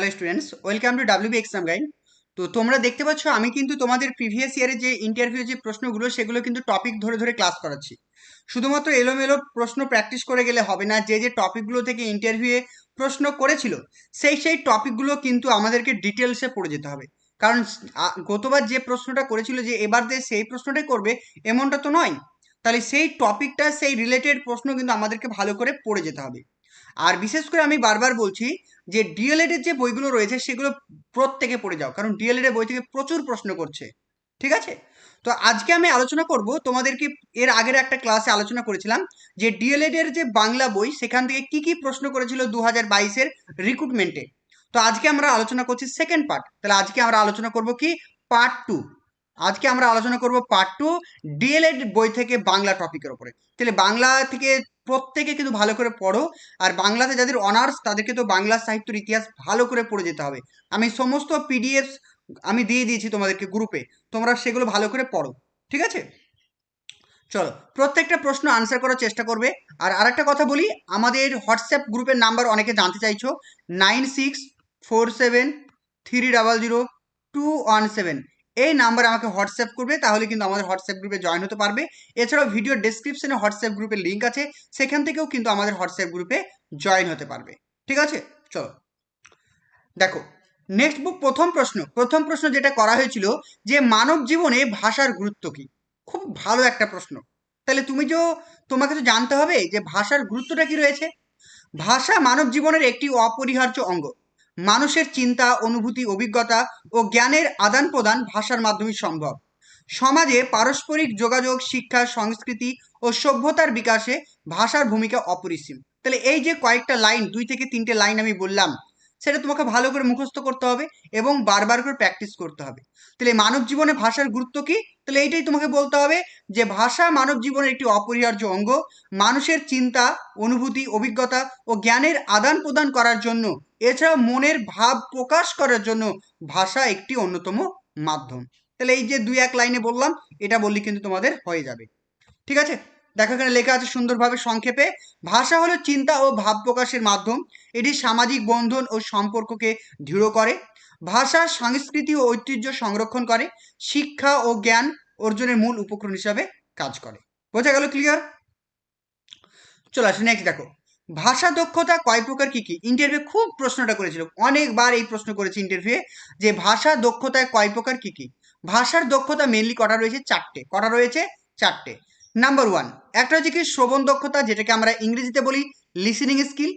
Hello students welcome to WB exam guide তো তোমরা দেখতে পাচ্ছ, আমি কিন্তু তোমাদের প্রিভিয়াস ইয়ারে যে ইন্টারভিউ যে প্রশ্নগুলো, সেগুলো কিন্তু টপিক ধরে ধরে ক্লাস করাচ্ছি। শুধুমাত্র এলোমেলো প্রশ্ন প্র্যাকটিস করে গেলে হবে না, যে যে টপিকগুলো থেকে ইন্টারভিউয়ে প্রশ্ন করেছিল, সেই সেই টপিকগুলো কিন্তু আমাদেরকে ডিটেলসে পড়ে যেতে হবে। কারণ গতবার যে প্রশ্নটা করেছিল যে এবার যে সেই প্রশ্নটাই করবে, এমনটা তো নয়। তাহলে সেই টপিকটা সেই রিলেটেড প্রশ্ন কিন্তু আমাদেরকে ভালো করে পড়ে যেতে হবে। আর বিশেষ করে আমি বারবার বলছি যে ডিএলএড এর যে বইগুলো রয়েছে সেগুলো প্রত্যেকে পড়ে যাও। কারণ ডিএলএড এর বই থেকে প্রচুর প্রশ্ন করছে। ঠিক আছে? তো আজকে আমি আলোচনা করব তোমাদেরকে এর আগের একটা ক্লাসে আলোচনা করেছিলাম যে ডিএলএড এর যে বাংলা বই সেখান থেকে কি কি প্রশ্ন করেছিল দু হাজার বাইশের রিক্রুটমেন্টে তো আজকে আমরা আলোচনা করছি সেকেন্ড পার্ট তাহলে আজকে আমরা আলোচনা করব কি? পার্ট টু আজকে আমরা আলোচনা করব পার্ট টু ডিএলএড বই থেকে বাংলা টপিকের উপরে। তাহলে বাংলা থেকে প্রত্যেকে কিন্তু ভালো করে পড়ো, আর বাংলাতে যাদের অনার্স তাদেরকে তো বাংলা সাহিত্যের ইতিহাস ভালো করে পড়ে যেতে হবে। আমি সমস্ত পিডিএফ আমি দিয়ে দিয়েছি তোমাদেরকে গ্রুপে তোমরা সেগুলো ভালো করে পড়ো, ঠিক আছে? চলো, প্রত্যেকটা প্রশ্ন আনসার করার চেষ্টা করবে, আর আরেকটা কথা বলি, আমাদের হোয়াটসঅ্যাপ গ্রুপের নাম্বার অনেকে জানতে চাইছো nine six four seven three double zero two one seven এই নাম্বারে আমাকে হোয়াটসঅ্যাপ করবে, তাহলে কিন্তু আমাদের হোয়াটসঅ্যাপ গ্রুপে জয়েন হতে পারবে। এছাড়াও ভিডিও ডেসক্রিপশনে হোয়াটসঅ্যাপ গ্রুপের লিঙ্ক আছে, সেখান থেকেও কিন্তু আমাদের হোয়াটসঅ্যাপ গ্রুপে জয়েন হতে পারবে। ঠিক আছে? চলো। দেখো নেক্সট বুক প্রথম প্রশ্ন। প্রথম প্রশ্ন যেটা করা হয়েছিল যে মানব জীবনে ভাষার গুরুত্ব কি? খুব ভালো একটা প্রশ্ন। তাহলে তুমি যে, তোমাকে তো জানতে হবে যে ভাষার গুরুত্বটা কি রয়েছে? ভাষা মানব জীবনের একটি অপরিহার্য অঙ্গ। মানুষের চিন্তা, অনুভূতি, অভিজ্ঞতা ও জ্ঞানের আদান প্রদান ভাষার মাধ্যমে সম্ভব। সমাজে পারস্পরিক যোগাযোগ, শিক্ষা, সংস্কৃতি ও সভ্যতার বিকাশে ভাষার ভূমিকা অপরিসীম। তাহলে এই যে কয়েকটা লাইন, দুই থেকে তিনটে লাইন আমি বললাম সেটা তোমাকে ভালো করে মুখস্থ করতে হবে এবং বারবার করে প্র্যাকটিস করতে হবে। তাহলে মানব জীবনে ভাষার গুরুত্ব কি? তাহলে এইটাই তোমাকে বলতে হবে যে ভাষা মানব জীবনের একটি অপরিহার্য অঙ্গ। মানুষের চিন্তা, অনুভূতি, অভিজ্ঞতা ও জ্ঞানের আদান প্রদান করার জন্য এছাড়া মনের ভাব প্রকাশ করার জন্য ভাষা একটি অন্যতম মাধ্যম। তাহলে এই যে দুই এক লাইনে বললাম, এটা বললে কিন্তু তোমাদের হয়ে যাবে। ঠিক আছে? দেখো এখানে লেখা আছে সুন্দরভাবে সংক্ষেপে, ভাষা হলো চিন্তা ও ভাব প্রকাশের মাধ্যম। এটি সামাজিক বন্ধন ও সম্পর্ককে দৃঢ় করে। ভাষা সংস্কৃতি ও ঐতিহ্য সংরক্ষণ করে। শিক্ষা ও জ্ঞান অর্জনের মূল উপকরণ হিসাবে কাজ করে। বোঝা গেল ক্লিয়ার চলে আসে নেক্সট দেখো। ভাষা দক্ষতা কয় প্রকার কি কি? ইন্টারভিউ খুব প্রশ্নটা করেছিল। অনেকবার এই প্রশ্ন করেছে ইন্টারভিউ যে ভাষা দক্ষতায় কয় প্রকার কি কি? ভাষার দক্ষতা মেনলি কটা রয়েছে? চারটে। কটা রয়েছে? চারটে। নাম্বার ওয়ান একটা হচ্ছে কি শ্রবণ দক্ষতা, যেটাকে আমরা ইংরেজিতে বলি লিসেনিং স্কিল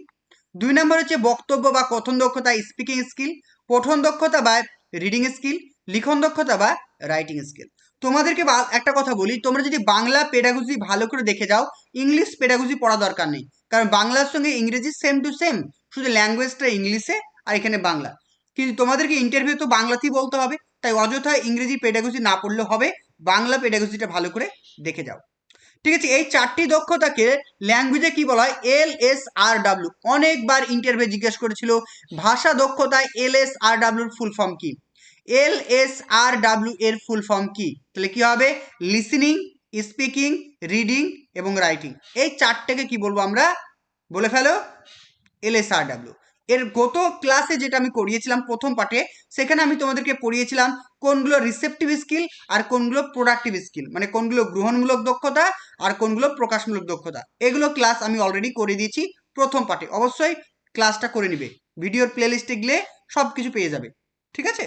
দুই নম্বর হচ্ছে বক্তব্য বা কথন দক্ষতা স্পিকিং স্কিল পঠন দক্ষতা বা রিডিং স্কিল লিখন দক্ষতা বা রাইটিং স্কিল তোমাদেরকে একটা কথা বলি, তোমরা যদি বাংলা পেডাগজি ভালো করে দেখে যাও ইংলিশ পেডাগজি পড়া দরকার নেই। কারণ বাংলার সঙ্গে ইংরেজি সেম টু সেম শুধু ল্যাঙ্গুয়েজটা ইংলিশে আর এখানে বাংলা। কিন্তু তোমাদেরকে ইন্টারভিউ তো বাংলাতেই বলতে হবে, তাই অযথা ইংরেজি পেডাগজি না পড়লে হবে, বাংলা পেডাগজিটা ভালো করে দেখে যাও। ঠিক আছে, এই চারটি দক্ষতাকে ল্যাঙ্গুয়েজে কি বলা হয়? এল এস আর ডাব্লিউ অনেকবার ইন্টারভিউ জিজ্ঞেস করেছিল, ভাষা দক্ষতায় এল এস আর ডাব্লিউর ফুল ফর্ম কি? এল এস আর ডাব্লিউ এর ফুল ফর্ম কি? তাহলে কি হবে? লিসেনিং স্পিকিং রিডিং এবং রাইটিং এই চারটাকে কি বলব আমরা? বলে ফেলো এল এস আর ডাব্লিউ এর গত ক্লাসে যেটা আমি করিয়েছিলাম প্রথম পার্টে সেখানে আমি তোমাদেরকে পড়িয়েছিলাম কোনগুলো রিসেপটিভ স্কিল আর কোনগুলো প্রোডাক্টিভ স্কিল মানে কোনগুলো গ্রহণমূলক দক্ষতা আর কোনগুলো প্রকাশমূলক দক্ষতা। এগুলো ক্লাস আমি অলরেডি করে দিয়েছি প্রথম পার্টে অবশ্যই ক্লাসটা করে নিবে। ভিডিওর প্লেলিস্টে গেলে সব কিছু পেয়ে যাবে। ঠিক আছে?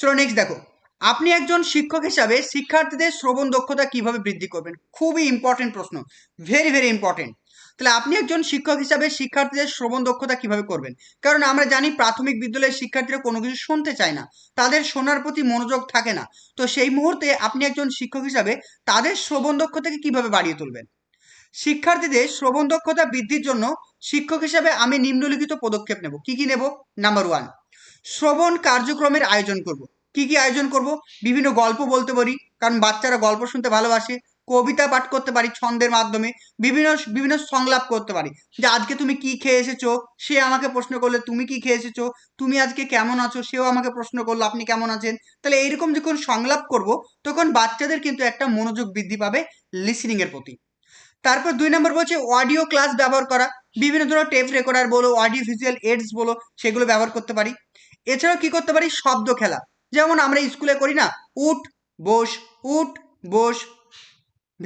চলো নেক্সট দেখো। আপনি একজন শিক্ষক হিসাবে শিক্ষার্থীদের শ্রবণ দক্ষতা কীভাবে বৃদ্ধি করবেন? খুবই ইম্পর্টেন্ট প্রশ্ন। ভেরি ভেরি ইম্পর্টেন্ট তাহলে আপনি একজন শিক্ষক হিসাবে শিক্ষার্থীদের শ্রবণ দক্ষতা কীভাবে করবেন? কারণ আমরা জানি প্রাথমিক বিদ্যালয়ের শিক্ষার্থীরা কোনো কিছু শুনতে চায় না। তাদের শোনার প্রতি মনোযোগ থাকে না। তো সেই মুহূর্তে আপনি একজন শিক্ষক হিসাবে তাদের শ্রবণ দক্ষতাকে কীভাবে বাড়িয়ে তুলবেন? শিক্ষার্থীদের শ্রবণ দক্ষতা বৃদ্ধির জন্য শিক্ষক হিসাবে আমি নিম্নলিখিত পদক্ষেপ নেব। কি কি নেব? নাম্বার ওয়ান, শ্রবণ কার্যক্রমের আয়োজন করব। কি কি আয়োজন করব? বিভিন্ন গল্প বলতে পারি, কারণ বাচ্চারা গল্প শুনতে ভালোবাসে। কবিতা পাঠ করতে পারি ছন্দের মাধ্যমে, বিভিন্ন বিভিন্ন সংলাপ করতে পারি। যে আজকে তুমি কি খেয়ে এসেছ? সে আমাকে প্রশ্ন করলে, তুমি কি খেয়ে এসেছ? তুমি আজকে কেমন আছো? সেও আমাকে প্রশ্ন করল, আপনি কেমন আছেন? তাহলে এইরকম যখন সংলাপ করব, তখন বাচ্চাদের কিন্তু একটা মনোযোগ বৃদ্ধি পাবে লিসনিং এর প্রতি। তারপর দুই নম্বর বলছে, অডিও ক্লাস ব্যবহার করা। বিভিন্ন ধরনের টেপ রেকর্ডার বলো, অডিও ভিজুয়াল এডস বলো, সেগুলো ব্যবহার করতে পারি। এছাড়াও কি করতে পারি? শব্দ খেলা। যেমন আমরা স্কুলে করি না, উঠ, বস উঠ, বস।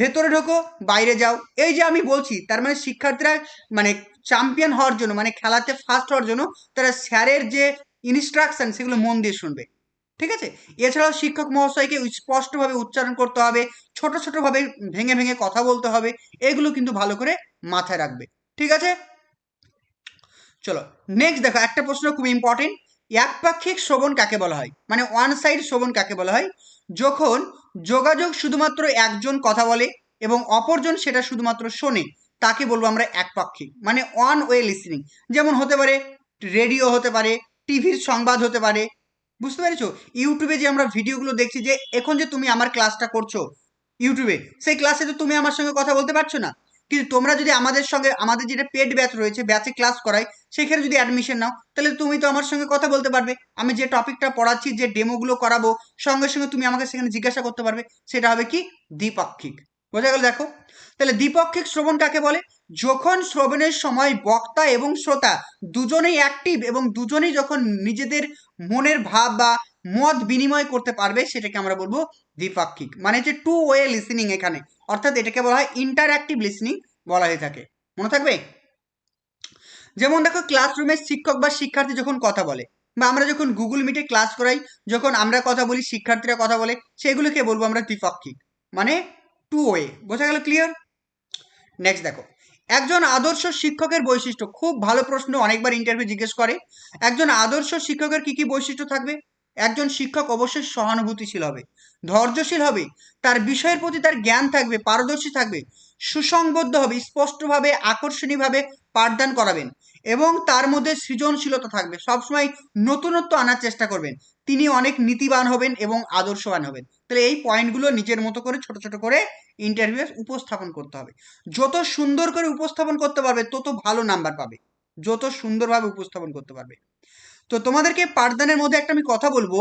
ভেতরে ঢোকো, বাইরে যাও। এই যে আমি বলছি, তার মানে শিক্ষার্থীরা মানে চ্যাম্পিয়ন হওয়ার জন্য মানে খেলাতে ফার্স্ট হওয়ার জন্য, তারা স্যারের যে ইনস্ট্রাকশন সেগুলো মন দিয়ে শুনবে। ঠিক আছে? এছাড়াও শিক্ষক মহাশয়কে স্পষ্টভাবে উচ্চারণ করতে হবে, ছোট ছোটোভাবে ভেঙে ভেঙে কথা বলতে হবে, এগুলো কিন্তু ভালো করে মাথায় রাখবে। ঠিক আছে? চলো নেক্সট দেখো, একটা প্রশ্ন খুব ইম্পর্টেন্ট একপাক্ষিক শ্রবণ কাকে বলা হয়? মানে ওয়ান সাইড শ্রবণ কাকে বলা হয়? যখন যোগাযোগ শুধুমাত্র একজন কথা বলে এবং অপরজন সেটা শুধুমাত্র শোনে, তাকে বলব আমরা একপাক্ষিক মানে ওয়ান ওয়ে লিসনিং যেমন হতে পারে রেডিও হতে পারে টিভির সংবাদ হতে পারে, বুঝতে পেরেছ? ইউটিউবে যে আমরা ভিডিওগুলো দেখছি যে, এখন যে তুমি আমার ক্লাসটা করছ ইউটিউবে সেই ক্লাসে তো তুমি আমার সঙ্গে কথা বলতে পারছ না। কিন্তু তোমরা যদি আমাদের সঙ্গে, আমাদের যেটা পেড ব্যাচ রয়েছে ব্যাচে ক্লাস করাই, সেখানে যদি অ্যাডমিশন নাও, তাহলে তুমি তো আমার সঙ্গে কথা বলতে পারবে। আমি যে টপিকটা পড়াচ্ছি, যে ডেমোগুলো করাবো, সঙ্গে সঙ্গে তুমি আমাকে সেখানে জিজ্ঞাসা করতে পারবে, সেটা হবে কি? দ্বিপাক্ষিক। বোঝা গেল দেখো? তাহলে দ্বিপাক্ষিক শ্রবণ কাকে বলে? যখন শ্রবণের সময় বক্তা এবং শ্রোতা দুজনেই অ্যাক্টিভ এবং দুজনেই যখন নিজেদের মনের ভাব বা মত বিনিময় করতে পারবে, সেটাকে আমরা বলব দ্বিপাক্ষিক। মানে যে টু ওয়ে লিসেনিং এখানে। অর্থাৎ এটাকে বলা হয় ইন্টারঅ্যাক্টিভ লিসনিং বলা হয়ে থাকে। মনে থাকবে? যেমন দেখো ক্লাসরুমের শিক্ষক বা শিক্ষার্থী যখন কথা বলে, বা আমরা যখন গুগল মিটে ক্লাস করাই, যখন আমরা কথা বলি, শিক্ষার্থীরা কথা বলে, সেগুলোকে বলব আমরা দ্বিপাক্ষিক। মানে টু ওয়ে বোঝা গেল ক্লিয়ার নেক্সট দেখো। একজন আদর্শ শিক্ষকের বৈশিষ্ট্য। খুব ভালো প্রশ্ন, অনেকবার ইন্টারভিউ জিজ্ঞেস করে। একজন আদর্শ শিক্ষকের কি কি বৈশিষ্ট্য থাকবে? একজন শিক্ষক অবশ্যই সহানুভূতিশীল হবে, ধৈর্যশীল হবে, তার বিষয়ের প্রতি তার জ্ঞান থাকবে, পারদর্শী থাকবে, সুসংবদ্ধ হবে, স্পষ্টভাবে, আকর্ষণীয়ভাবে পাঠদান করাবেন এবং তার মধ্যে সৃজনশীলতা থাকবে। সবসময় নতুনত্ব আনার চেষ্টা করবেন। তিনি অনেক নীতিবান হবেন এবং আদর্শবান হবেন। তাহলে এই পয়েন্টগুলো নিজের মতো করে ছোট ছোট করে ইন্টারভিউ উপস্থাপন করতে হবে। যত সুন্দর করে উপস্থাপন করতে পারবে, তত ভালো নাম্বার পাবে। যত সুন্দরভাবে উপস্থাপন করতে পারবে। তো তোমাদেরকে পাঠদানের মধ্যে একটা আমি কথা বলব।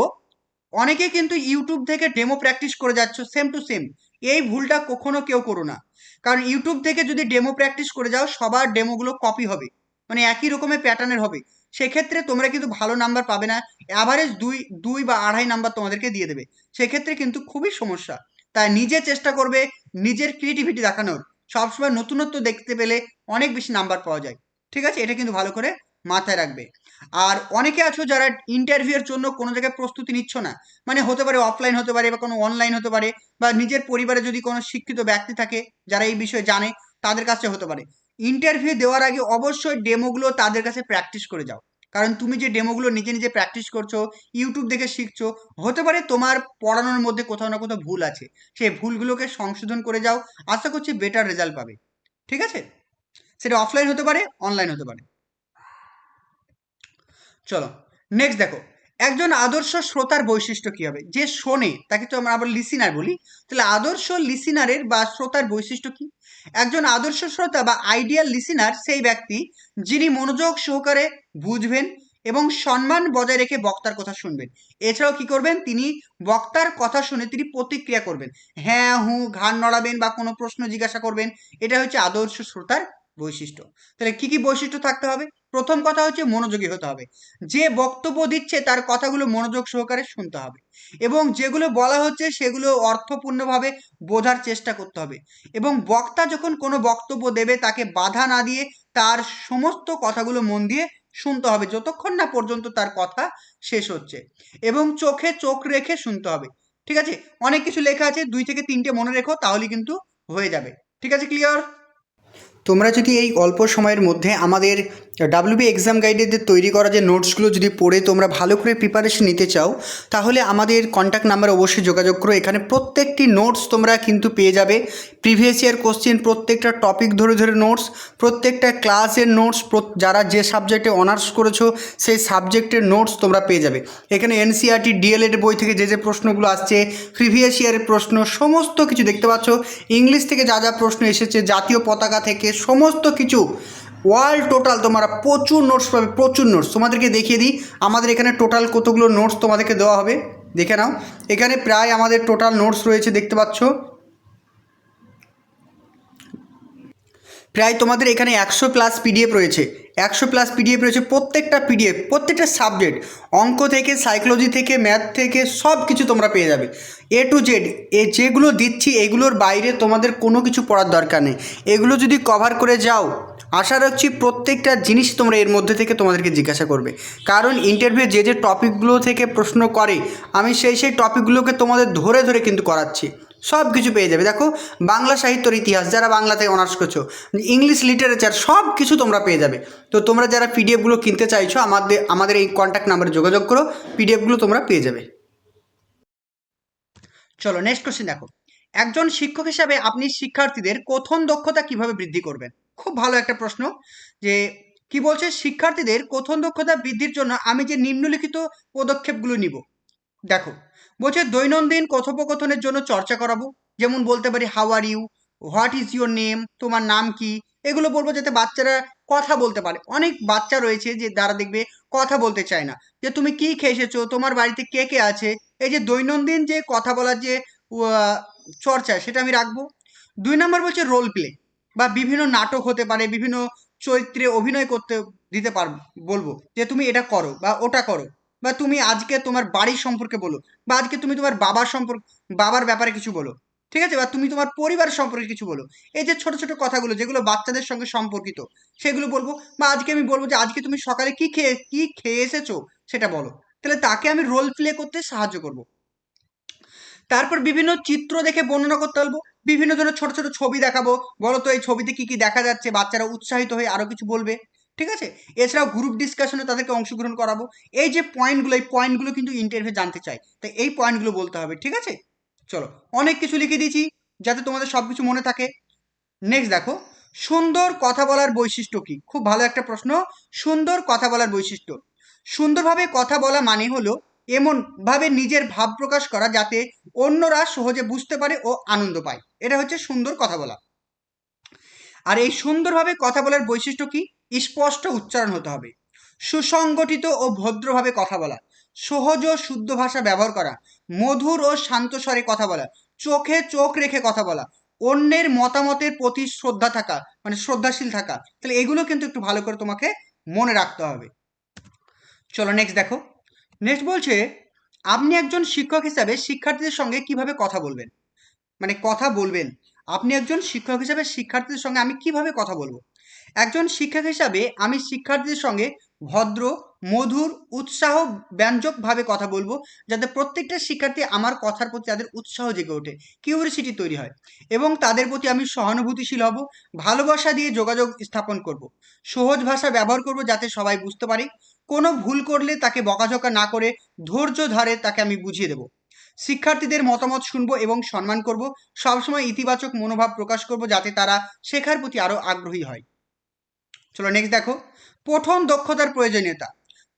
অনেকে কিন্তু ইউটিউব থেকে ডেমো প্র্যাকটিস করে যাচ্ছ সেম টু সেম এই ভুলটা কখনো কেউ করো না। কারণ ইউটিউব থেকে যদি ডেমো প্র্যাকটিস করে যাও, সবার ডেমোগুলো কপি হবে। মানে একই রকমের প্যাটার্নের হবে। সেক্ষেত্রে তোমরা কিন্তু ভালো নাম্বার পাবে না। অ্যাভারেজ দুই দুই বা আড়াই নাম্বার তোমাদেরকে দিয়ে দেবে। সেক্ষেত্রে কিন্তু খুবই সমস্যা। তাই নিজে চেষ্টা করবে নিজের ক্রিয়েটিভিটি দেখানোর। সবসময় নতুনত্ব দেখতে পেলে অনেক বেশি নাম্বার পাওয়া যায়। ঠিক আছে? এটা কিন্তু ভালো করে মাথায় রাখবে। আর অনেকে আছো যারা ইন্টারভিউয়ের জন্য কোনো জায়গায় প্রস্তুতি নিচ্ছ না। মানে হতে পারে অফলাইন হতে পারে বা কোনো অনলাইন হতে পারে বা নিজের পরিবারে যদি কোনো শিক্ষিত ব্যক্তি থাকে যারা এই বিষয়ে জানে, তাদের কাছে হতে পারে। ইন্টারভিউ দেওয়ার আগে অবশ্যই ডেমোগুলো তাদের কাছে প্র্যাকটিস করে যাও। কারণ তুমি যে ডেমোগুলো নিজে নিজে প্র্যাকটিস করছ ইউটিউব দেখে শিখছো, হতে পারে তোমার পড়ানোর মধ্যে কোথাও না কোথাও ভুল আছে। সেই ভুলগুলোকে সংশোধন করে যাও। আশা করছি বেটার রেজাল্ট পাবে। ঠিক আছে? সেটা অফলাইন হতে পারে অনলাইন হতে পারে। চলো নেক্সট দেখো, একজন আদর্শ শ্রোতার বৈশিষ্ট্য কি হবে? যে শোনে, তাকে তো আমরা আবার লিসিনার বলি, তাহলে আদর্শ লিসিনারের বা শ্রোতার বৈশিষ্ট্য কি? একজন আদর্শ শ্রোতা বা আইডিয়াল লিসিনার সেই ব্যক্তি যিনি মনোযোগ সহকারে বুঝবেন এবং সম্মান বজায় রেখে বক্তার কথা শুনবেন। এছাড়াও কি করবেন? তিনি বক্তার কথা শুনে তিনি প্রতিক্রিয়া করবেন। হ্যাঁ হু, ঘাড় নড়াবেন বা কোনো প্রশ্ন জিজ্ঞাসা করবেন, এটা হচ্ছে আদর্শ শ্রোতার বৈশিষ্ট্য। তাহলে কি কি বৈশিষ্ট্য থাকতে হবে? প্রথম কথা হচ্ছে মনোযোগী হতে হবে। যে বক্তব্য দিচ্ছে তার কথাগুলো মনোযোগ সহকারে শুনতে হবে এবং যেগুলো বলা হচ্ছে সেগুলো অর্থপূর্ণভাবে বোঝার চেষ্টা করতে হবে এবং বক্তা যখন কোনো বক্তব্য দেবে তাকে বাধা না দিয়ে তার সমস্ত কথাগুলো মন দিয়ে শুনতে হবে যতক্ষণ না পর্যন্ত তার কথা শেষ হচ্ছে এবং চোখে চোখ রেখে শুনতে হবে। ঠিক আছে? অনেক কিছু লেখা আছে, দুই থেকে তিনটে মনে রেখো, তাহলে কিন্তু হয়ে যাবে। ঠিক আছে? ক্লিয়ার তোমরা যদি এই অল্প সময়ের মধ্যে আমাদের ডাব্লিউবি এক্সাম গাইডের যে তৈরি করা যে নোটসগুলো যদি পড়ে তোমরা ভালো করে প্রিপারেশন নিতে চাও, তাহলে আমাদের কন্ট্যাক্ট নাম্বার অবশ্যই যোগাযোগ করো। এখানে প্রত্যেকটি নোটস তোমরা কিন্তু পেয়ে যাবে। প্রিভিয়াস ইয়ার কোশ্চেন প্রত্যেকটা টপিক ধরে ধরে নোটস প্রত্যেকটা ক্লাসের নোটস যারা যে সাবজেক্টে অনার্স করেছ, সেই সাবজেক্টের নোটস তোমরা পেয়ে যাবে। এখানে এনসিআরটি ডিএলএড বই থেকে যে যে প্রশ্নগুলো আসছে প্রিভিয়াস ইয়ারের প্রশ্ন, সমস্ত কিছু দেখতে পাচ্ছ। ইংলিশ থেকে যা যা প্রশ্ন এসেছে, জাতীয় পতাকা থেকে সমস্ত কিছু ওয়ার্ল্ড টোটাল তোমরা প্রচুর নোটস পাবে, প্রচুর নোটস তোমাদেরকে দেখিয়ে দিই, আমাদের এখানে টোটাল কতগুলো নোটস তোমাদেরকে দেওয়া হবে, দেখে নাও। এখানে প্রায় আমাদের টোটাল নোটস রয়েছে, দেখতে পাচ্ছ? প্রায় তোমাদের এখানে একশো প্লাস পিডিএফ রয়েছে। একশো প্লাস পিডিএফ রয়েছে প্রত্যেকটা পিডিএফ প্রত্যেকটা সাবজেক্ট অঙ্ক থেকে সাইকোলজি থেকে ম্যাথ থেকে সব কিছু তোমরা পেয়ে যাবে। এ টু জেড এ যেগুলো দিচ্ছি, এগুলোর বাইরে তোমাদের কোনো কিছু পড়ার দরকার নেই। এগুলো যদি কভার করে যাও আশা রাখছি প্রত্যেকটা জিনিস তোমরা এর মধ্যে থেকে তোমাদেরকে জিজ্ঞাসা করবে। কারণ ইন্টারভিউ যে যে টপিকগুলো থেকে প্রশ্ন করে, আমি সেই সেই টপিকগুলোকে তোমাদের ধরে ধরে কিন্তু করাচ্ছি। সব কিছু পেয়ে যাবে। দেখো, বাংলা সাহিত্যর ইতিহাস, যারা বাংলাতে অনার্স করছ ইংলিশ লিটারেচার সব কিছু তোমরা পেয়ে যাবে। তো তোমরা যারা পিডিএফগুলো কিনতে চাইছো, আমাদের আমাদের এই কন্ট্যাক্ট নাম্বারে যোগাযোগ করো পিডিএফগুলো তোমরা পেয়ে যাবে। চলো নেক্সট কোশ্চেন দেখো। একজন শিক্ষক হিসাবে আপনি শিক্ষার্থীদের কথন দক্ষতা কীভাবে বৃদ্ধি করবেন? খুব ভালো একটা প্রশ্ন যে, কি বলছে? শিক্ষার্থীদের কথন দক্ষতা বৃদ্ধির জন্য আমি যে নিম্নলিখিত পদক্ষেপগুলো নিব। দেখো, বলছে দৈনন্দিন কথোপকথনের জন্য চর্চা করাবো। যেমন বলতে পারি how are you what is your name তোমার নাম কি? এগুলো বলব যাতে বাচ্চারা কথা বলতে পারে। অনেক বাচ্চা রয়েছে যে যারা দেখবে কথা বলতে চায় না। যে তুমি কি খেয়ে এসেছ? তোমার বাড়িতে কে কে আছে? এই যে দৈনন্দিন যে কথা বলার যে চর্চা সেটা আমি রাখব। দুই নম্বর বলছে রোল প্লে বা বিভিন্ন নাটক হতে পারে, বিভিন্ন চরিত্রে অভিনয় করতে, দিতে পারব বলব যে তুমি এটা করো বা ওটা করো। বা তুমি আজকে তোমার বাড়ির সম্পর্কে বলো বা আজকে তুমি তোমার বাবার সম্পর্ক, বাবার ব্যাপারে কিছু বলো, ঠিক আছে? বা তুমি তোমার পরিবার সম্পর্কে কিছু বলো। এই যে ছোট ছোট কথাগুলো যেগুলো বাচ্চাদের সঙ্গে সম্পর্কিত, সেগুলো বলব বা আজকে আমি বলব যে আজকে তুমি সকালে কি খেয়ে কি খেয়ে এসেছ সেটা বলো। তাহলে তাকে আমি রোল প্লে করতে সাহায্য করব। তারপর বিভিন্ন চিত্র দেখে বর্ণনা করতে পারব। বিভিন্ন ধরনের ছোট ছোট ছবি দেখাবো। বলো তো এই ছবিতে কি কি দেখা যাচ্ছে? বাচ্চারা উৎসাহিত হয়ে আরও কিছু বলবে। ঠিক আছে? এছাড়াও গ্রুপ ডিসকাশনে তাদেরকে অংশগ্রহণ করাবো। এই যে পয়েন্টগুলো এই পয়েন্টগুলো কিন্তু ইন্টারভিউ জানতে চাই। তাই এই পয়েন্টগুলো বলতে হবে। ঠিক আছে? চলো, অনেক কিছু লিখে দিয়েছি যাতে তোমাদের সব কিছু মনে থাকে। নেক্সট দেখো, সুন্দর কথা বলার বৈশিষ্ট্য কি? খুব ভালো একটা প্রশ্ন। সুন্দর কথা বলার বৈশিষ্ট্য। সুন্দরভাবে কথা বলা মানে হলো এমন ভাবে নিজের ভাব প্রকাশ করা যাতে অন্যরা সহজে বুঝতে পারে ও আনন্দ পায়। এটা হচ্ছে সুন্দর কথা বলা। আর এই সুন্দরভাবে কথা বলার বৈশিষ্ট্য কি? স্পষ্ট উচ্চারণ হতে হবে। সুসংগঠিত ও ভদ্রভাবে কথা বলা। সহজ ও শুদ্ধ ভাষা ব্যবহার করা। মধুর ও শান্ত স্বরে কথা বলা। চোখে চোখ রেখে কথা বলা। অন্যের মতামতের প্রতি শ্রদ্ধা থাকা মানে শ্রদ্ধাশীল থাকা। তাহলে এগুলো কিন্তু একটু ভালো করে তোমাকে মনে রাখতে হবে। চলো নেক্সট দেখো। নেক্সট বলছে, আপনি একজন শিক্ষক হিসাবে শিক্ষার্থীদের সঙ্গে কীভাবে কথা বলবেন মানে কথা বলবেন আপনি একজন শিক্ষক হিসাবে শিক্ষার্থীদের সঙ্গে আমি কীভাবে কথা বলব একজন শিক্ষক হিসাবে আমি শিক্ষার্থীদের সঙ্গে ভদ্র, মধুর, উৎসাহ, ব্যঞ্জকভাবে কথা বলব, যাতে প্রত্যেকটা শিক্ষার্থী আমার কথার প্রতি তাদের উৎসাহ জেগে ওঠে কিউরিসিটি তৈরি হয়, এবং তাদের প্রতি আমি সহানুভূতিশীল হব, ভালোবাসা দিয়ে যোগাযোগ স্থাপন করব। সহজ ভাষা ব্যবহার করব যাতে সবাই বুঝতে পারে কোনো ভুল করলে তাকে বকাঝকা না করে ধৈর্য ধরে তাকে আমি বুঝিয়ে দেব। শিক্ষার্থীদের মতামত শুনব এবং সম্মান করব। সবসময় ইতিবাচক মনোভাব প্রকাশ করব যাতে তারা শেখার প্রতি আরও আগ্রহী হয়। চলো নেক্সট দেখো। পঠন দক্ষতার প্রয়োজনীয়তা।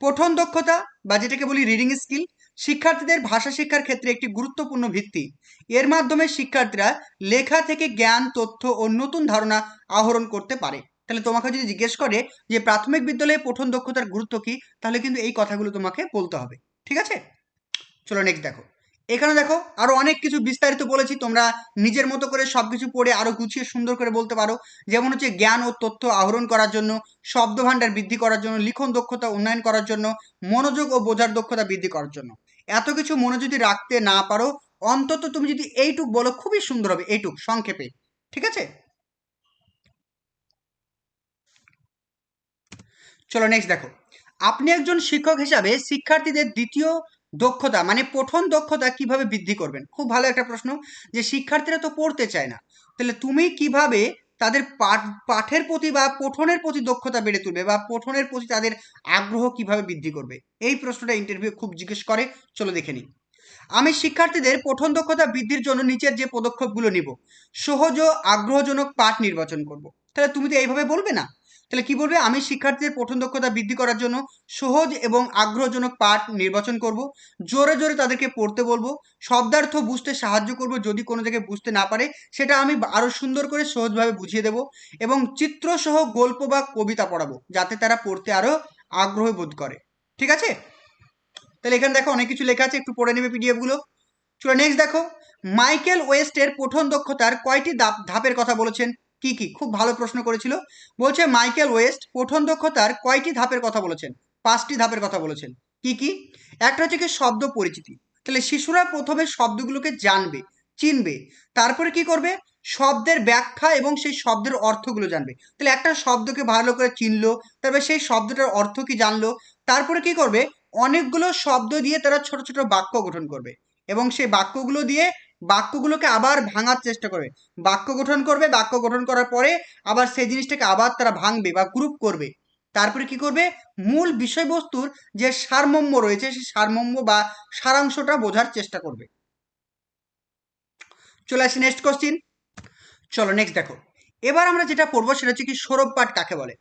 পঠন দক্ষতা বা যেটাকে বলি রিডিং স্কিল শিক্ষার্থীদের ভাষা শিক্ষার ক্ষেত্রে একটি গুরুত্বপূর্ণ ভিত্তি। এর মাধ্যমে শিক্ষার্থীরা লেখা থেকে জ্ঞান, তথ্য ও নতুন ধারণা আহরণ করতে পারে। তাহলে তোমাকে যদি জিজ্ঞেস করে যে প্রাথমিক বিদ্যালয়ে পঠন দক্ষতার গুরুত্ব কি, তাহলে কিন্তু এই কথাগুলো তোমাকে বলতে হবে। ঠিক আছে? চলো নেক্সট দেখো। এখানে দেখো আরও অনেক কিছু বিস্তারিত বলেছি, তোমরা নিজের মতো করে সবকিছু পড়ে আরও গুছিয়ে সুন্দর করে বলতে পারো। যেমন হচ্ছে জ্ঞান ও তথ্য আহরণ করার জন্য শব্দ ভাণ্ডার বৃদ্ধি করার জন্য, লিখন দক্ষতা উন্নয়ন করার জন্য, মনোযোগ ও বোঝার দক্ষতা বৃদ্ধি করার জন্য। এত কিছু মনে যদি রাখতে না পারো, অন্তত তুমি যদি এইটুক বলো, খুবই সুন্দর হবে, এইটুক সংক্ষেপে। ঠিক আছে? চলো নেক্সট দেখো। আপনি একজন শিক্ষক হিসাবে শিক্ষার্থীদের দ্বিতীয় দক্ষতা মানে পঠন দক্ষতা কীভাবে বৃদ্ধি করবেন? খুব ভালো একটা প্রশ্ন যে শিক্ষার্থীরা তো পড়তে চায় না। তাহলে তুমি কীভাবে তাদের পাঠ, পাঠের প্রতি বা পঠনের প্রতি দক্ষতা বেড়ে তুলবে বা পঠনের প্রতি তাদের আগ্রহ কীভাবে বৃদ্ধি করবে? এই প্রশ্নটা ইন্টারভিউ খুব জিজ্ঞেস করে। চলো দেখে নিই। আমি শিক্ষার্থীদের পঠন দক্ষতা বৃদ্ধির জন্য নিচের যে পদক্ষেপগুলো নিব, সহজ ও আগ্রহজনক পাঠ নির্বাচন করব। তাহলে তুমি তো এইভাবে বলবে না? তাহলে কি বলবে? আমি শিক্ষার্থীদের পঠন দক্ষতা বৃদ্ধি করার জন্য সহজ এবং আগ্রহজনক পাঠ নির্বাচন করব। জোরে জোরে তাদেরকে পড়তে বলব। শব্দার্থ বুঝতে সাহায্য করব যদি কোনো জায়গায় বুঝতে না পারে। সেটা আমি আরও সুন্দর করে সহজভাবে বুঝিয়ে দেব এবং চিত্রসহ গল্প বা কবিতা পড়াবো যাতে তারা পড়তে আরও আগ্রহ বোধ করে। ঠিক আছে? তাহলে এখানে দেখো অনেক কিছু লেখা আছে। একটু পড়ে নেবে পিডিএফগুলো চলো নেক্সট দেখো। মাইকেল ওয়েস্টের পঠন দক্ষতার কয়টি ধাপ ধাপের কথা বলেছেন? কি কি? খুব ভালো প্রশ্ন করেছিল। বলছে, মাইকেল ওয়েস্ট পঠন দক্ষতার কয়টি ধাপের কথা বলেছেন? পাঁচটি ধাপের কথা বলেছেন। কি কি? একটা হচ্ছে কি শব্দ পরিচিতি। তাহলে শিশুরা প্রথমে শব্দগুলোকে জানবে, চিনবে। তারপরে কি করবে? শব্দের ব্যাখ্যা এবং সেই শব্দের অর্থগুলো জানবে। তাহলে একটা শব্দকে ভালো করে চিনলো, তারপরে সেই শব্দটার অর্থ কি জানলো, তারপরে কি করবে? অনেকগুলো শব্দ দিয়ে তারা ছোট ছোট বাক্য গঠন করবে। এবং সেই বাক্যগুলো দিয়ে বাক্যগুলোকে আবার ভাঙার চেষ্টা করবে। বাক্য গঠন করবে, বাক্য গঠন করার পরে আবার সেই জিনিসটাকে আবার তারা ভাঙবে বা গ্রুপ করবে। তারপরে কি করবে? মূল বিষয়বস্তুর যে সারমর্ম রয়েছে, সেই সারমর্ম বা সারাংশটা বোঝার চেষ্টা করবে। চলে আসি নেক্সট কোশ্চিন চলো নেক্সট দেখো। এবার আমরা যেটা পড়ব, সেটা হচ্ছে কি সৌরভ পাঠ কাকে বলে?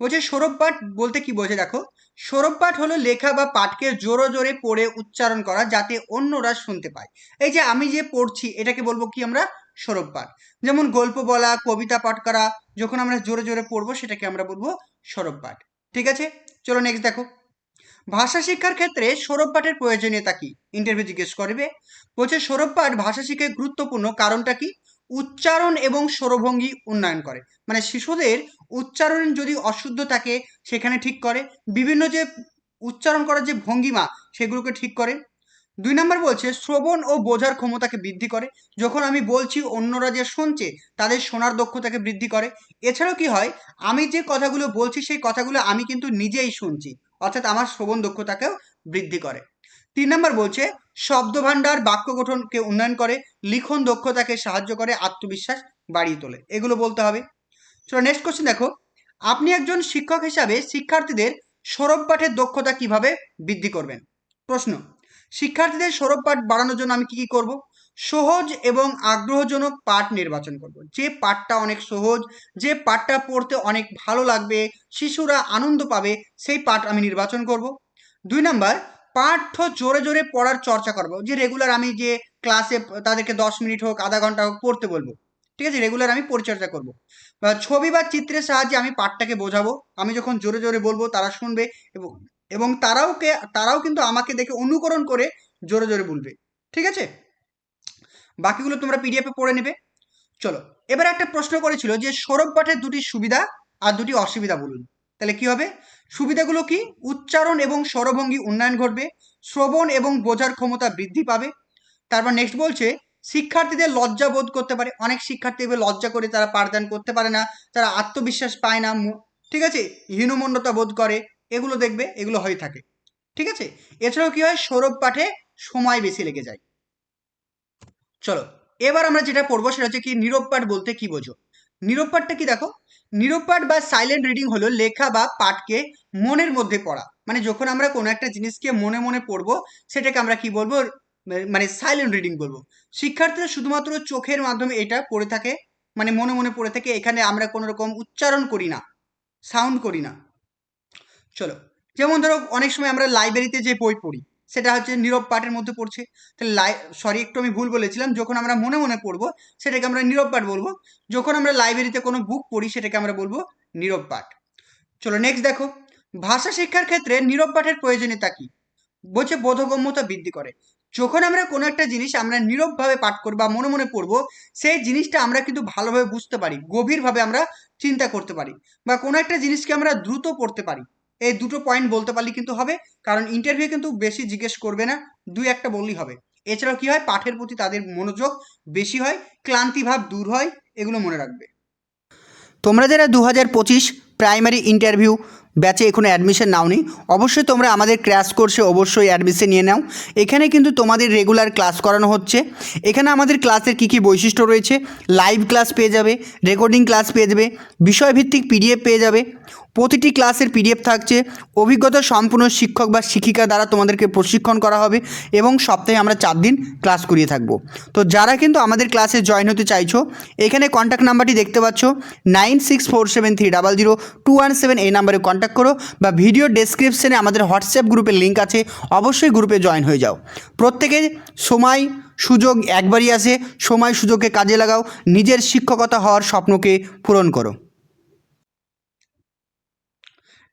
বলছে, সৌরভ পাঠ বলতে কি বোঝে দেখো? সৌরভ পাঠ হলো লেখা বা পাঠকে জোরে জোরে পড়ে উচ্চারণ করা যাতে অন্যরা শুনতে পায়। এই যে আমি যে পড়ছি, এটাকে বলব কি আমরা? সৌরভ পাঠ। যেমন গল্প বলা, কবিতা পাঠ করা, যখন আমরা জোরে জোরে পড়ব, সেটাকে আমরা বলব সৌরভ পাঠ। ঠিক আছে? চলো নেক্সট দেখো। ভাষা শিক্ষার ক্ষেত্রে সৌরভ পাঠের প্রয়োজনীয়তা কি? ইন্টারভিউ জিজ্ঞেস করবে। বলছে, সৌরভ পাঠ ভাষা শিক্ষায় গুরুত্বপূর্ণ কারণটা কি? উচ্চারণ এবং স্বরভঙ্গি উন্নয়ন করে। মানে শিশুদের উচ্চারণ যদি অশুদ্ধ থাকে, সেখানে ঠিক করে। বিভিন্ন যে উচ্চারণ করার যে ভঙ্গিমা, সেগুলোকে ঠিক করে। দুই নম্বর বলছে, শ্রবণ ও বোঝার ক্ষমতাকে বৃদ্ধি করে। যখন আমি বলছি, অন্যরা যে শুনছে, তাদের শোনার দক্ষতাকে বৃদ্ধি করে। এছাড়াও কি হয়, আমি যে কথাগুলো বলছি, সেই কথাগুলো আমি কিন্তু নিজেই শুনছি। অর্থাৎ আমার শ্রবণ দক্ষতাকেও বৃদ্ধি করে। তিন নম্বর বলছে, শব্দভাণ্ডার বাক্য গঠনকে উন্নয়ন করে, লিখন দক্ষতাকে সাহায্য করে আত্মবিশ্বাস বাড়িয়ে তোলে। এগুলো বলতে হবে। চলো নেক্সট কোশ্চেন দেখো। আপনি একজন শিক্ষক হিসাবে শিক্ষার্থীদের সৌরভ পাঠের দক্ষতা কীভাবে বৃদ্ধি করবেন? প্রশ্ন, শিক্ষার্থীদের সৌরভ পাঠ বাড়ানোর জন্য আমি কি কি করব? সহজ এবং আগ্রহজনক পাঠ নির্বাচন করব। যে পাঠটা অনেক সহজ, যে পাঠটা পড়তে অনেক ভালো লাগবে, শিশুরা আনন্দ পাবে, সেই পাঠ আমি নির্বাচন করব। দুই নাম্বার পাঠ্য জোরে জোরে পড়ার চর্চা করব। যে রেগুলার আমি যে ক্লাসে তাদেরকে দশ মিনিট হোক, আধা ঘণ্টা হোক পড়তে বলব। ঠিক আছে? রেগুলার আমি পরিচর্যা করব। ছবি বা চিত্রের সাহায্যে আমি পাঠটাকে বোঝাবো। আমি যখন জোরে জোরে বলব, তারা শুনবে এবং এবং তারাও কে, তারাও কিন্তু আমাকে দেখে অনুকরণ করে জোরে জোরে বলবে। ঠিক আছে? বাকিগুলো তোমরা পিডিএফে পড়ে নেবে। চলো, এবার একটা প্রশ্ন করেছিল যে সৌরভ পাঠের দুটি সুবিধা আর দুটি অসুবিধা বলুন। তাহলে কি হবে? সুবিধাগুলো কি? উচ্চারণ এবং স্বরভঙ্গি উন্নয়ন ঘটবে, শ্রবণ এবং বোঝার ক্ষমতা বৃদ্ধি পাবে। তারপর নেক্সট বলছে, শিক্ষার্থীদের লজ্জা বোধ করতে পারে। অনেক শিক্ষার্থী লজ্জা করে তারা পাঠদান করতে পারে না, তারা আত্মবিশ্বাস পায় না ঠিক আছে? হীনমন্যতা বোধ করে, এগুলো দেখবে, এগুলো হয়ে থাকে। ঠিক আছে? এছাড়াও কি হয়? সৌরভ পাঠে সময় বেশি লেগে যায়। চলো, এবার আমরা যেটা পড়ব সেটা হচ্ছে কি, নীরব পাঠ বলতে কি বোঝো? নীরব কি দেখো? নীরব বা সাইলেন্ট রিডিং হলো লেখা বা পাঠকে মনের মধ্যে পড়া। মানে যখন আমরা কোনো একটা জিনিসকে মনে মনে পড়ব, সেটাকে আমরা কি বলব? মানে সাইলেন্ট রিডিং বলব। শিক্ষার্থীরা শুধুমাত্র চোখের মাধ্যমে এটা পড়ে থাকে মানে মনে মনে পড়ে থাকে, এখানে আমরা কোনো রকম উচ্চারণ করি না সাউন্ড করি না। চলো, যেমন ধরো, অনেক সময় আমরা লাইব্রেরিতে যে বই পড়ি সেটা হচ্ছে নীরব পাঠের মধ্যে পড়ছে। তাহলে লাই সরি একটু আমি ভুল বলেছিলাম, যখন আমরা মনে মনে পড়ব, সেটাকে আমরা নীরব পাঠ বলব। যখন আমরা লাইব্রেরিতে কোনো বুক পড়ি, সেটাকে আমরা বলব নীরব পাঠ। চলো নেক্সট দেখো, ভাষা শিক্ষার ক্ষেত্রে নীরব পাঠের প্রয়োজনীয়তা কি? বলছে বোধগম্যতা বৃদ্ধি করে। যখন আমরা কোনো একটা জিনিস আমরা নীরবভাবে পাঠ করব বা মনে মনে পড়ব, সেই জিনিসটা আমরা কিন্তু ভালোভাবে বুঝতে পারি, গভীরভাবে আমরা চিন্তা করতে পারি বা কোনো একটা জিনিসকে আমরা দ্রুত পড়তে পারি। এই দুটো পয়েন্ট বলতে পারলে কিন্তু হবে, কারণ ইন্টারভিউ কিন্তু বেশি জিজ্ঞেস করবে না, দুই একটা বললেই হবে। এছাড়াও কি হয়? পাঠের প্রতি তাদের মনোযোগ বেশি হয় ক্লান্তিভাব দূর হয়, এগুলো মনে রাখবে। তোমরা যারা দু হাজার পঁচিশ প্রাইমারি ইন্টারভিউ ব্যাচে এখনও অ্যাডমিশন নাওনি। অবশ্যই তোমরা আমাদের ক্র্যাশ কোর্সে অবশ্যই অ্যাডমিশন নিয়ে নাও। এখানে কিন্তু তোমাদের রেগুলার ক্লাস করানো হচ্ছে। এখানে আমাদের ক্লাসের কী কী বৈশিষ্ট্য রয়েছে? লাইভ ক্লাস পেয়ে যাবে রেকর্ডিং ক্লাস পেয়ে যাবে, বিষয়ভিত্তিক পিডিএফ পেয়ে যাবে, প্রতিটি ক্লাসের পিডিএফ থাকছে। অভিজ্ঞতা সম্পূর্ণ শিক্ষক বা শিক্ষিকা দ্বারা তোমাদেরকে প্রশিক্ষণ করা হবে এবং সপ্তাহে আমরা চার দিন ক্লাস করিয়ে থাকব। তো যারা কিন্তু আমাদের ক্লাসে জয়েন হতে চাইছো, এখানে কন্ট্যাক্ট নাম্বারটি দেখতে পাচ্ছ nine six four seven three double zero two one seven এই নাম্বারে কন্ট্যাক্ট করো বা ভিডিও ডেসক্রিপশনে আমাদের হোয়াটসঅ্যাপ গ্রুপের লিঙ্ক আছে, অবশ্যই গ্রুপে জয়েন হয়ে যাও। প্রত্যেকে সময়, সুযোগ একবারই আসে, সময়, সুযোগকে কাজে লাগাও, নিজের শিক্ষকতা হওয়ার স্বপ্নকে পূরণ করো।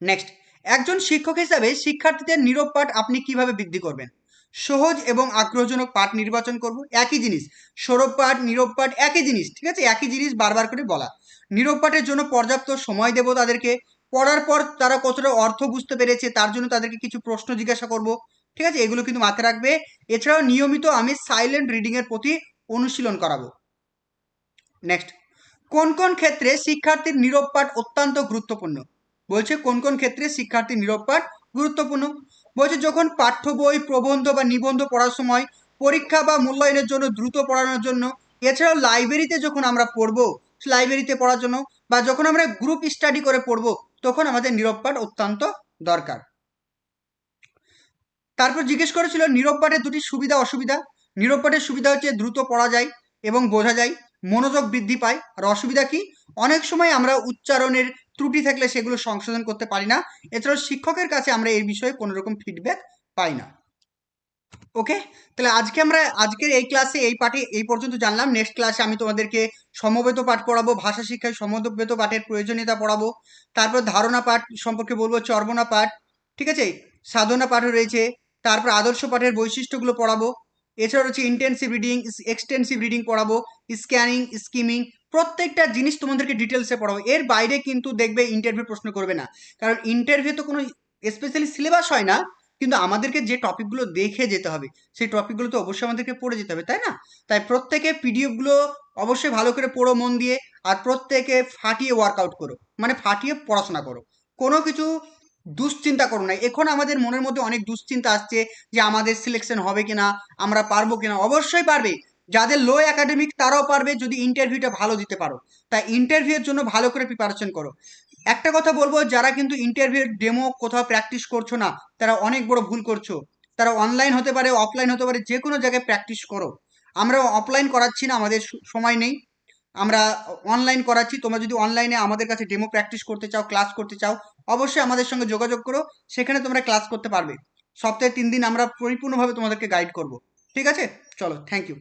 নেক্সট একজন শিক্ষক হিসাবে শিক্ষার্থীদের নীরব পাঠ আপনি কীভাবে বৃদ্ধি করবেন? সহজ এবং আগ্রহজনক পাঠ নির্বাচন করব, একই জিনিস। সৌরভ পাঠ, নীরব পাঠ, একই জিনিস, ঠিক আছে? একই জিনিস বারবার করে বলা। নীরব পাঠের জন্য পর্যাপ্ত সময় দেব তাদেরকে পড়ার পর তারা কতটা অর্থ বুঝতে পেরেছে, তার জন্য তাদেরকে কিছু প্রশ্ন জিজ্ঞাসা করব। ঠিক আছে? এগুলো কিন্তু মাথায় রাখবে। এছাড়াও নিয়মিত আমি সাইলেন্ট রিডিং এর প্রতি অনুশীলন করাবো। নেক্সট কোন কোন ক্ষেত্রে শিক্ষার্থীর নীরব পাঠ অত্যন্ত গুরুত্বপূর্ণ? বলছে কোন কোন ক্ষেত্রে শিক্ষার্থীর নীরব পাঠ গুরুত্বপূর্ণ? বলছে যখন পাঠ্য বই, প্রবন্ধ বা নিবন্ধ পড়ার সময় পরীক্ষা বা মূল্যায়নের জন্য দ্রুত পড়ানোর জন্য, এছাড়াও লাইব্রেরিতে যখন আমরা পড়ব লাইব্রেরিতে পড়ার জন্য বা যখন আমরা গ্রুপ স্টাডি করে পড়ব তখন আমাদের নীরব পাঠ অত্যন্ত দরকার। তারপর জিজ্ঞেস করেছিল, নীরব পাঠের দুটি সুবিধা, অসুবিধা? নীরব পাঠের সুবিধা হচ্ছে দ্রুত পড়া যায় এবং বোঝা যায়, মনোযোগ বৃদ্ধি পায়। আর অসুবিধা কি? অনেক সময় আমরা উচ্চারণের ত্রুটি থাকলে সেগুলো সংশোধন করতে পারি না। এছাড়াও শিক্ষকের কাছে আমরা এই বিষয়ে কোনো রকম ফিডব্যাক পাই না। ওকে তাহলে আজকে আমরা, আজকের এই ক্লাসে এই পাঠে এই পর্যন্ত জানলাম। নেক্সট ক্লাসে আমি তোমাদেরকে সমবেত পাঠ পড়াবো, ভাষা শিক্ষায় সমবেত পাঠের প্রয়োজনীয়তা পড়াবো। তারপর ধারণা পাঠ সম্পর্কে বলব, চর্বনা পাঠ, ঠিক আছে? সাধনা পাঠও রয়েছে। তারপর আদর্শ পাঠের বৈশিষ্ট্যগুলো পড়াবো। এছাড়া রয়েছে ইন্টেন্সিভ রিডিং এক্সটেন্সিভ রিডিং পড়াবো স্ক্যানিং স্কিমিং প্রত্যেকটা জিনিস তোমাদেরকে ডিটেলসে পড়াবো। এর বাইরে কিন্তু দেখবে ইন্টারভিউ প্রশ্ন করবে না। কারণ ইন্টারভিউ তো কোনো স্পেশালি সিলেবাস হয় না। কিন্তু আমাদেরকে যে টপিকগুলো দেখে যেতে হবে, সেই টপিকগুলো তো অবশ্যই আমাদেরকে পড়ে যেতে হবে, তাই না? তাই প্রত্যেকে পিডিএফগুলো অবশ্যই ভালো করে পড়ো মন দিয়ে আর প্রত্যেকে ফাটিয়ে ওয়ার্কআউট করো মানে ফাটিয়ে পড়াশোনা করো। কোনো কিছু দুশ্চিন্তা করো না। এখন আমাদের মনের মধ্যে অনেক দুশ্চিন্তা আসছে যে আমাদের সিলেকশন হবে কিনা, আমরা পারব কিনা। অবশ্যই পারবে। যাদের লো একাডেমিক তারাও পারবে যদি ইন্টারভিউটা ভালো দিতে পারো। তাই ইন্টারভিউয়ের জন্য ভালো করে প্রিপারেশন করো। একটা কথা বলব, যারা কিন্তু ইন্টারভিউর ডেমো কোথাও প্র্যাকটিস করছ না, তারা অনেক বড় ভুল করছ। তারা অনলাইন হতে পারে অফলাইন হতে পারে যে কোনো জায়গায় প্র্যাকটিস করো। আমরা অফলাইন করাচ্ছি না, আমাদের সময় নেই। আমরা অনলাইন করাচ্ছি, তোমরা যদি অনলাইনে আমাদের কাছে ডেমো প্র্যাকটিস করতে চাও ক্লাস করতে চাও, অবশ্যই আমাদের সঙ্গে যোগাযোগ করো, সেখানে তোমরা ক্লাস করতে পারবে। সপ্তাহে তিন দিন আমরা পরিপূর্ণভাবে তোমাদেরকে গাইড করব। ঠিক আছে? চলো থ্যাংক ইউ